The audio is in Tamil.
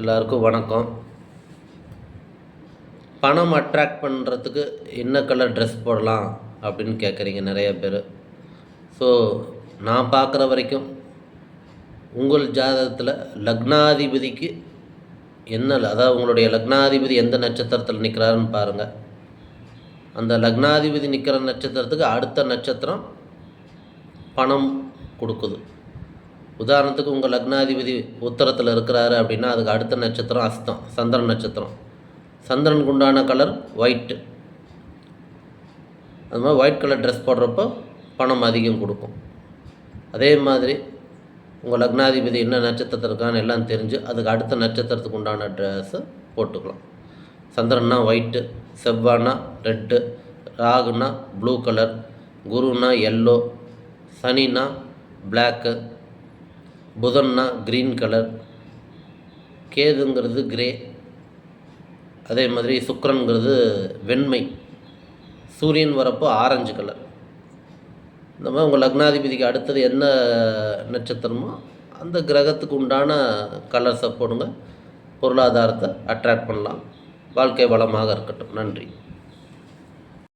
எல்லாருக்கும் வணக்கம். பணம் அட்ராக்ட் பண்ணுறதுக்கு என்ன கலர் ட்ரெஸ் போடலாம் அப்படின்னு கேட்குறீங்க நிறைய பேர். ஸோ நான் பார்க்குற வரைக்கும் உங்கள் ஜாதகத்தில் லக்னாதிபதிக்கு என்ன அதாவது உங்களுடைய லக்னாதிபதி எந்த நட்சத்திரத்தில் நிற்கிறாருன்னு பாருங்கள் அந்த லக்னாதிபதி நிற்கிற நட்சத்திரத்துக்கு அடுத்த நட்சத்திரம் பணம் கொடுக்குது. உதாரணத்துக்கு உங்கள் லக்னாதிபதி உத்தரத்தில் இருக்கிறாரு அப்படின்னா அதுக்கு அடுத்த நட்சத்திரம் அஸ்தம் சந்திரன் நட்சத்திரம். சந்திரனுக்கு உண்டான கலர் ஒயிட்டு அது மாதிரி ஒயிட் கலர் ட்ரெஸ் போடுறப்போ பணம் அதிகம் கொடுக்கும். அதே மாதிரி உங்கள் லக்னாதிபதி என்ன நட்சத்திரத்தில் இருக்கான்னு எல்லாம் தெரிஞ்சு அதுக்கு அடுத்த நட்சத்திரத்துக்கு உண்டான ட்ரெஸ்ஸு போட்டுக்கலாம். சந்திரன்னா ஒயிட்டு செவ்வானா ரெட்டு ராகுனா ப்ளூ கலர் குருனா எல்லோ சனினா பிளாக்கு புதன்னா க்ரீன் கலர் கேதுங்கிறது கிரே அதே மாதிரி சுக்கரனுங்கிறது வெண்மை சூரியன் வரப்போ ஆரஞ்சு கலர் இந்த மாதிரி உங்கள் லக்னாதிபதிக்கு அடுத்தது என்ன நட்சத்திரமோ அந்த கிரகத்துக்கு உண்டான கலர்ஸை போடுங்க. பொருளாதாரத்தை அட்ராக்ட் பண்ணலாம். வாழ்க்கை வளமாக இருக்கட்டும். நன்றி.